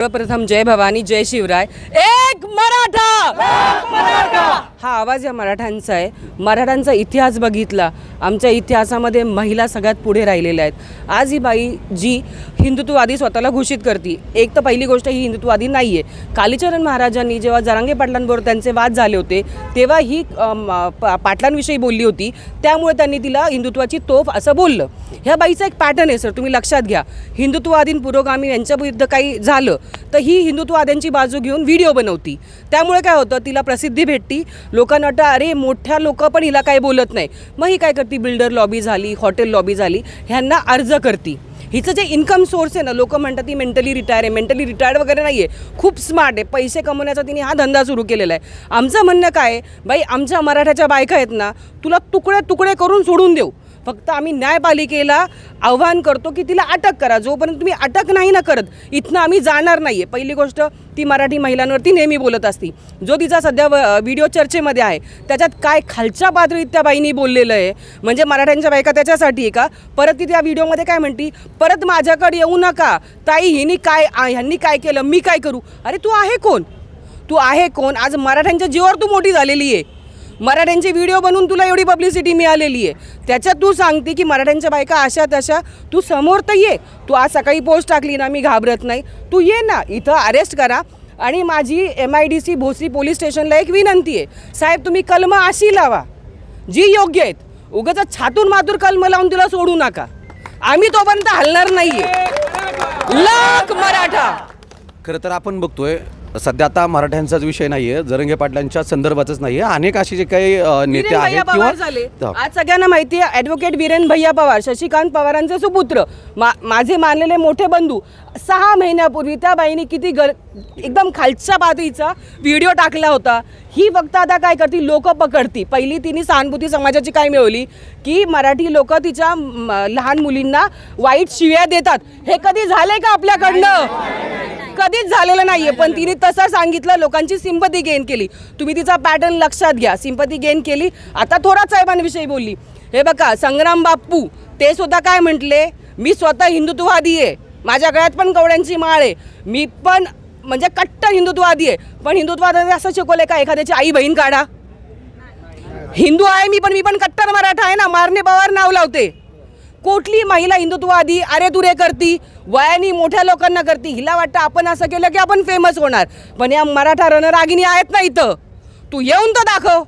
सर्वप्रथम जय भवानी जय शिवराय. एक मराठा! हा आवाज या मराठ्यांचा आहे. मराठ्यांचा इतिहास बघितला. आमच्या इतिहासामध्ये महिला सगळ्यात पुढे राहिलेल्या आहेत. आज ही बाई जी हिंदुत्ववादी स्वतःला घोषित करते एक तर पहिली गोष्ट ही हिंदुत्ववादी नाही आहे कालीचरण महाराजांनी जेव्हा जरांगे पाटलांबरोबर त्यांचे वाद झाले होते तेव्हा ही पाटलांविषयी बोलली होती. त्यामुळे त्यांनी तिला हिंदुत्वाची तोफ असं बोललं. ह्या बाईचा एक पॅटर्न आहे सर. तुम्ही लक्षात घ्या. हिंदुत्ववादी आणि पुरोगामी यांच्या विरुद्ध काही झालं तर ही हिंदुत्ववाद्यांची बाजू घेऊन व्हिडिओ बनवती. त्यामुळे काय होतं तिला प्रसिद्धी भेटती. लोकांना वाटतं अरे मोठ्या लोक पण हिला काही बोलत नाही. मग ही काय करती बिल्डर लॉबी झाली हॉटेल लॉबी झाली ह्यांना अर्ज करती. हिचं जे इन्कम सोर्स आहे ना लोक म्हणतात ती मेंटली रिटायर आहे. मेंटली रिटायर्ड वगैरे नाही आहे खूप स्मार्ट आहे. पैसे कमवण्याचा तिने हा धंदा सुरू केलेला आहे. आमचं म्हणणं काय बाई आमच्या मराठ्याच्या बायका आहेत ना तुला तुकडे तुकडे करून सोडून देऊ. फक्त आम्ही न्यायपालिकेला आव्हान करतो की तिला अटक करा. जोपर्यंत तुम्ही अटक नाही ना करत इथनं आम्ही जाणार नाही आहे पहिली गोष्ट ती मराठी महिलांवरती नेहमी बोलत असती. जो तिचा सध्या व- व्हिडिओ चर्चेमध्ये आहे त्याच्यात काय खालच्या पातळीत त्या बाईंनी बोललेलं आहे म्हणजे मराठ्यांच्या बायका त्याच्यासाठी आहे का? परत ती त्या व्हिडिओमध्ये काय म्हणती? परत माझ्याकडे येऊ नका. ताई हिनी काय ह्यांनी काय केलं? मी काय करू? अरे तू आहे कोण? तू आहे कोण? आज मराठ्यांच्या जीवावर तू मोठी झालेली आहे मराठ्यांचे व्हिडिओ बनवून तुला एवढी पब्लिसिटी मिळालेली आहे. त्याच्यात तू सांगते की मराठ्यांच्या बायका अशा तशा. तू समोर तर ये. तू आज सकाळी पोस्ट टाकली ना मी घाबरत नाही. तू ये ना इथं अरेस्ट करा. आणि माझी M I D C Bhosari police स्टेशनला एक विनंती आहे. साहेब तुम्ही कलमं अशी लावा जी योग्य आहेत. उगाच छातून मातूर कलम लावून तिला सोडू नका. आम्ही तोपर्यंत हलणार नाहीये. लाख मराठा. खरं तर आपण बघतोय सध्या आता मराठ्यांचाच विषय नाहीये जरंगे पाटलांच्या संदर्भातच नाहीये. अनेक असे जे काही अ, नेते वीरेन भैया आहेत पवार झाले. आज सगळ्यांना माहिती आहे ॲडव्होकेट वीरेन भैया पवार शशिकांत पवारांचे सुपुत्र मा माझे मानलेले मोठे बंधू सहा महिन्यापूर्वी त्या बाईने किती गर एकदम खालच्या पातळीचा व्हिडिओ टाकला होता. ही फक्त आता काय करते लोक पकडती. पहिली तिने सहानुभूती समाजाची काय मिळवली? की मराठी लोक तिच्या म, लहान मुलींना वाईट शिव्या देतात. हे कधी झाले का आपल्याकडनं? कधीच झालेलं नाहीये. पण तिने तसं सांगितलं लोकांची सिंपती गेन केली. तुम्ही तिचा पॅटर्न लक्षात घ्या. सिंपती गेन केली. आता थोरात साहेबांविषयी बोलली. हे बघा संग्राम बाप्पू ते सुद्धा काय म्हटले? मी स्वतः हिंदुत्ववादी आहे. माझ्या गळ्यात पण कवड्यांची माळ आहे. मी पण म्हणजे कट्टर हिंदुत्ववादी आहे. पण हिंदुत्ववादाने असं शिकवलंय का? एखाद्याची आई बहीण काढा. हिंदू आहे मी पण मी पण कट्टर मराठा आहे ना. मारणे पवार नाव लावते. कुठली महिला हिंदुत्ववादी अरे तुरे करती? वयानी मोठ्या लोकांना करती? हिला वाटतं आपण असं केलं की आपण फेमस होणार. पण या मराठा रणरागिणी आहेत ना इथं? तू येऊन तर दाखव.